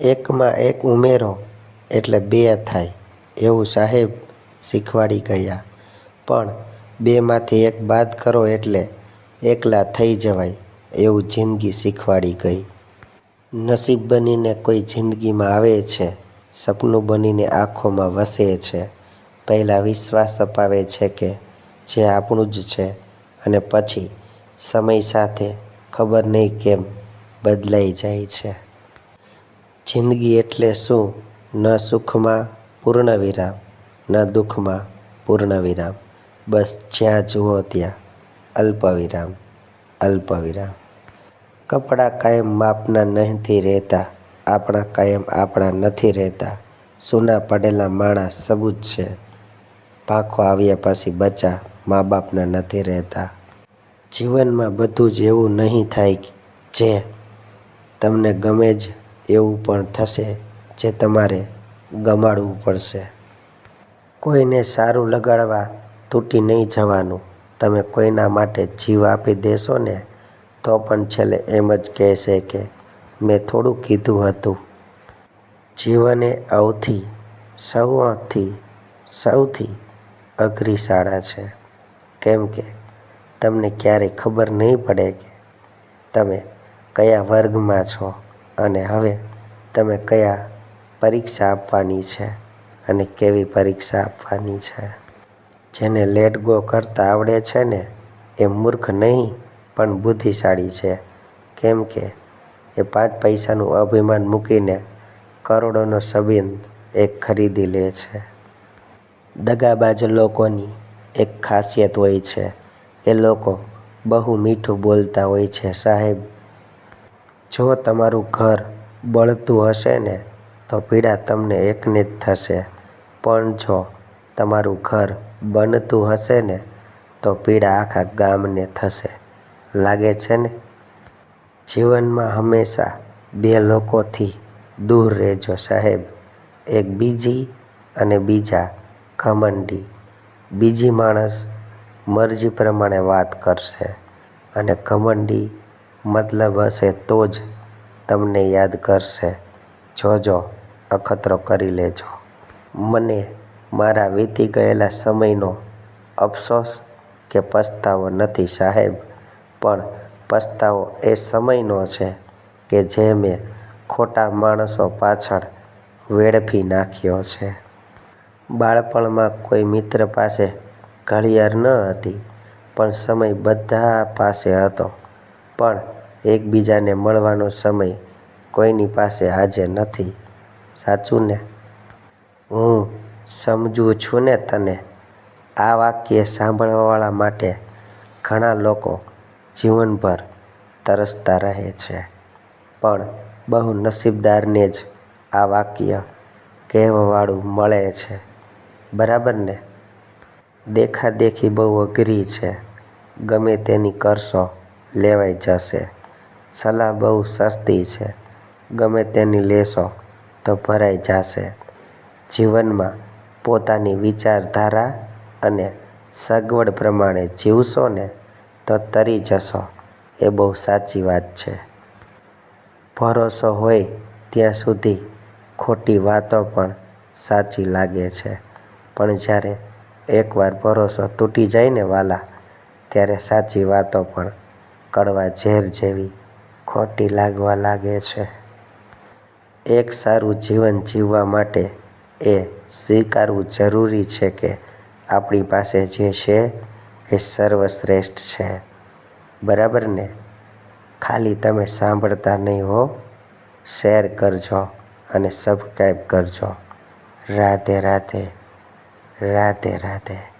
એકમાં એક ઉમેરો એટલે બે થાય, એવું સાહેબ શીખવાડી ગયા. પણ બેમાંથી એક બાદ કરો એટલે એકલા થઈ જવાય, એવું જિંદગી શીખવાડી ગઈ. નસીબ બનીને કોઈ જિંદગીમાં આવે છે, સપનું બનીને આંખોમાં વસે છે. પહેલાં વિશ્વાસ અપાવે છે કે જે આપણું જ છે અને પછી સમય સાથે ખબર નહીં કેમ બદલાઈ જાય છે. જિંદગી એટલે શું? ન સુખમાં પૂર્ણ વિરામ, ન દુઃખમાં પૂર્ણ વિરામ. બસ જ્યાં જુઓ ત્યાં અલ્પવિરામ અલ્પવિરામ કપડાં કાયમ માપના નહીંથી રહેતા, આપણા કાયમ આપણા નથી રહેતા. સૂના પડેલા માણસ સબૂત છે. પાખો આવ્યા પછી બચ્ચા મા બાપના નથી રહેતા. જીવનમાં બધું જ એવું નહીં થાય જે તમને ગમે જ એવું પણ થશે જે તમારે ગમાડવું પડશે. કોઈને સારું લગાડવા તૂટી નહીં જવાનું. તમે કોઈના માટે જીવ આપી દેશો ને, તો પણ છેલ્લે એમ જ કહેશે કે, મેં થોડું કીધું હતું. જીવન સૌથી સૌથી સૌથી અઘરી શાળા છે. કેમ કે, તમને ક્યારેય ખબર નહીં પડે કે, તમે કયા વર્ગમાં છો? અને હવે તમે કયા પરીક્ષા આપવાની છે અને કેવી પરીક્ષા આપવાની છે? જેને લેટ ગો કરતા આવડે છે ને, એ મૂર્ખ નહીં, પણ બુદ્ધિશાળી છે. કેમ કે એ પાંચ પૈસાનું અભિમાન મૂકીને કરોડોનો સંબંધ એક ખરીદી લે છે. દગાબાજ લોકોની એક ખાસિયત હોય છે. એ લોકો બહુ મીઠું બોલતા હોય છે. સાહેબ જો તમારું ઘર બળતું હશે ને, તો પીડા તમને એકને જ થશે. પણ જો તમારું ઘર બનતું હશે ને, તો પીડા આખા ગામને થશે. લાગે છે ને? જીવનમાં હંમેશા બે લોકોથી દૂર રહેજો સાહેબ. એક બીજી અને બીજા ઘમંડી. બીજી માણસ મરજી પ્રમાણે વાત કરશે અને ઘમંડી મતલબ હશે તો જ તમને યાદ કરશે. જોજો, અખતરો કરી લેજો. મને મારા વીતી ગયેલા સમયનો અફસોસ કે પસ્તાવો નથી સાહેબ, પણ પસ્તાવો એ સમયનો છે કે જે મેં ખોટા માણસો પાછળ વેડફી નાખ્યો છે. બાળપણમાં કોઈ મિત્ર પાસે ઘડિયાળ ન હતી, પણ સમય બધા પાસે હતો. પણ એકબીજાને મળવાનો સમય કોઈની પાસે આજે નથી. સાચું ને? હું સમજું છું ને તને. આ વાક્ય સાંભળવાવાળા માટે ઘણા લોકો જીવનભર તરસતા રહે છે. પણ બહુ નસીબદારને જ આ વાક્ય કહેવાવાળું મળે છે. બરાબર ને? દેખાદેખી બહુ અઘરી છે. ગમે તેની કરશો લેવાઈ જશે. સલાહ બહુ સસ્તી છે. ગમે તેની લેશો તો ભરાઈ જશે. જીવનમાં પોતાની વિચારધારા અને સગવડ પ્રમાણે જીવશો ને તો તરી જશો. એ બહુ સાચી વાત છે. ભરોસો હોય ત્યાં સુધી ખોટી વાતો પણ સાચી લાગે છે. પણ જ્યારે એકવાર ભરોસો તૂટી જાય ને વાલા, ત્યારે સાચી વાતો પણ કડવા ઝેર જેવી ખોટી લાગવા લાગે છે. એક સારું જીવન જીવવા માટે એ સ્વીકારવું જરૂરી છે કે આપણી પાસે જે છે એ સર્વશ્રેષ્ઠ છે. બરાબર ને? ખાલી તમે સાંભળતા નહીં હો. શેર કરજો અને સબસ્ક્રાઈબ કરજો. રાધે રાધે રાધે રાધે.